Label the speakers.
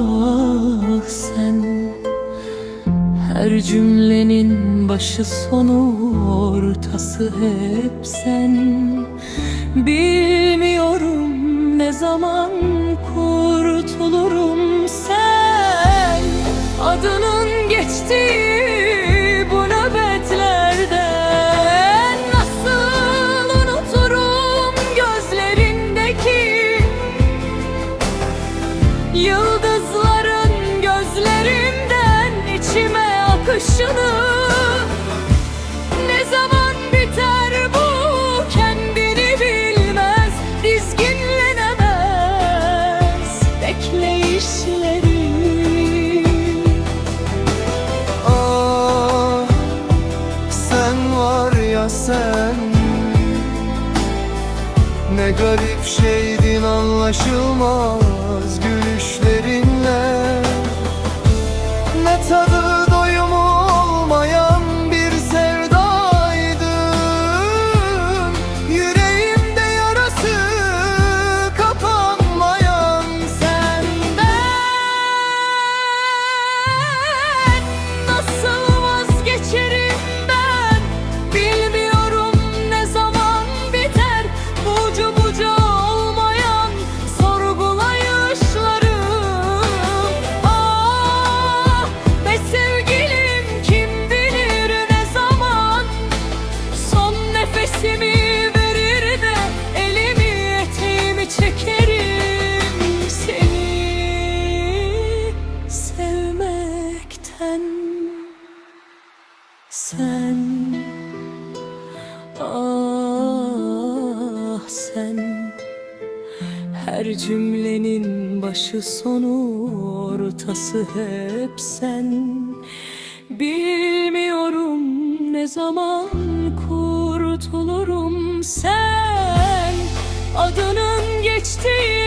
Speaker 1: ah sen Her cümlenin başı sonu ortası hep sen. Bilmiyorum ne zaman kurtulur içime akışını Ne zaman biter bu kendini bilmez Dizginlenemez bekleyişleri.
Speaker 2: Ah sen var ya sen Ne garip şeydin anlaşılmaz gülüşlerinle. Ne tadı
Speaker 1: sen ah sen. Her cümlenin başı sonu ortası hep sen. Bilmiyorum ne zaman kurtulurum sen. Adının geçtiği